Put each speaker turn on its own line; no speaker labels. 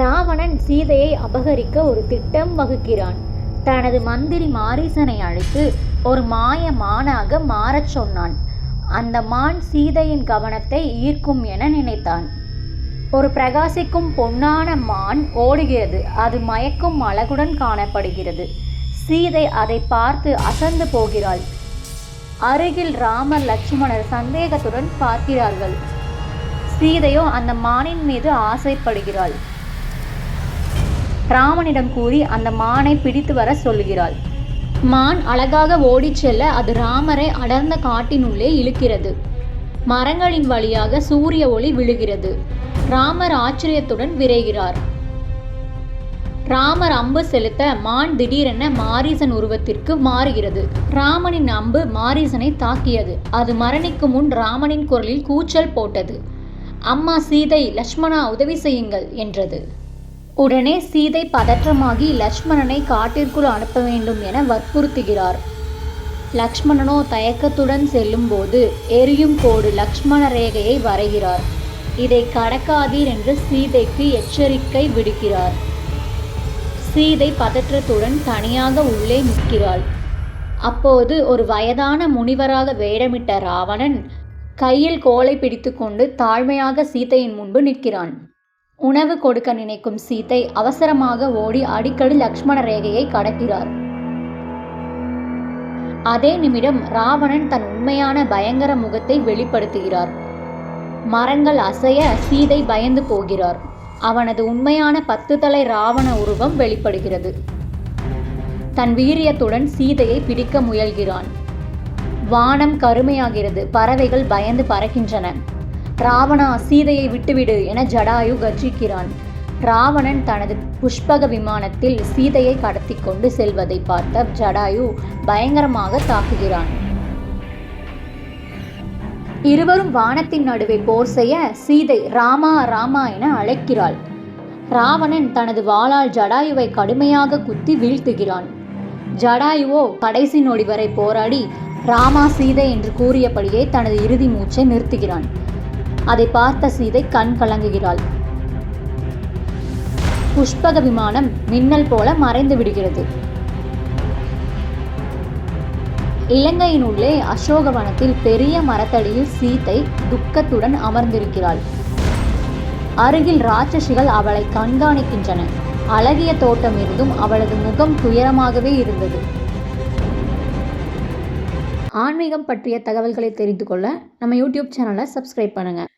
ராவணன் சீதையை அபகரிக்க ஒரு திட்டம் வகுக்கிறான். தனது மந்திரி மாரீசனை அழைத்து ஒரு மாய மானாக மாறச் சொன்னான். அந்த மான் சீதையின் கவனத்தை ஈர்க்கும் என நினைத்தான். ஒரு பிரகாசிக்கும் பொன்னான மான் ஓடுகிறது. அது மயக்கும் அழகுடன் காணப்படுகிறது. சீதை அதை பார்த்து அசந்து போகிறாள். அருகில் ராமர் லட்சுமணர் சந்தேகத்துடன் பார்க்கிறார்கள். சீதையோ அந்த மானின் மீது ஆசைப்படுகிறாள். ராமனிடம் கூறி அந்த மானை பிடித்து வர சொல்கிறாள். மான் அழகாக ஓடிச் செல்ல அது ராமரை அடர்ந்த காட்டினுள்ளே இழுக்கிறது. மரங்களின் வழியாக சூரிய ஒளி விழுகிறது. ராமர் ஆச்சரியத்துடன் விரைகிறார். ராமர் அம்பு செலுத்த மான் திடீரென மாரீசன் உருவத்திற்கு மாறுகிறது. ராமனின் அம்பு மாரீசனை தாக்கியது. அது மரணிக்கு முன் ராமனின் குரலில் கூச்சல் போட்டது. அம்மா சீதை லக்ஷ்மணா உதவி செய்யுங்கள் என்றது. உடனே சீதை பதற்றமாகி லக்ஷ்மணனை காட்டிற்குள் அனுப்ப வேண்டும் என வற்புறுத்துகிறார். லக்ஷ்மணனோ தயக்கத்துடன் செல்லும்போது எரியும் கோடு லக்ஷ்மண ரேகையை வரைகிறார். இதை கடக்காதீர் என்று சீதைக்கு எச்சரிக்கை விடுக்கிறார். சீதை பதற்றத்துடன் தனியாக உள்ளே நிற்கிறாள். அப்போது ஒரு வயதான முனிவராக வேடமிட்ட ராவணன் கையில் கோலை பிடித்துக்கொண்டு தாழ்மையாக சீதையின் முன்பு நிற்கிறான். உணவு கொடுக்க நினைக்கும் சீதை அவசரமாக ஓடி அடிக்கடி லக்ஷ்மண ரேகையை கடக்கிறார். அதே நிமிடம் ராவணன் தன் உண்மையான பயங்கர முகத்தை வெளிப்படுத்துகிறார். மரங்கள் அசைய சீதை பயந்து போகிறார். அவனது உண்மையான பத்து தலை ராவண உருவம் வெளிப்படுகிறது. தன் வீரியத்துடன் சீதையை பிடிக்க முயல்கிறான். வானம் கருமையாகிறது. பறவைகள் பயந்து பறக்கின்றன. ராவணா சீதையை விட்டுவிடு என ஜடாயு கர்ஜிக்கிறான். ராவணன் தனது புஷ்பக விமானத்தில் சீதையை கடத்தி கொண்டு செல்வதை பார்த்த ஜடாயு பயங்கரமாக தாக்குகிறான். இருவரும் வானத்தின் நடுவே போர் செய்ய சீதை ராமா ராமா என அழைக்கிறாள். ராவணன் தனது வாளால் ஜடாயுவை கடுமையாக குத்தி வீழ்த்துகிறான். ஜடாயுவோ கடைசி நொடி வரை போராடி ராமா சீதை என்று கூறியபடியே தனது இறுதி மூச்சை நிறுத்துகிறான். அதை பார்த்த சீதை கண் கலங்குகிறாள். புஷ்பக விமானம் மின்னல் போல மறைந்து விடுகிறது. இலங்கையின் உள்ளே அசோகவனத்தில் பெரிய மரத்தடியில் சீதை துக்கத்துடன் அமர்ந்திருக்கிறாள். அருகில் ராட்சசிகள் அவளை கண்காணிக்கின்றன. அழகிய தோட்டம் இருந்தும் அவளது முகம் துயரமாகவே இருந்தது. ஆன்மீகம் பற்றிய தகவல்களை தெரிந்து கொள்ள நம்ம யூடியூப் சேனலை சப்ஸ்கிரைப் பண்ணுங்கள்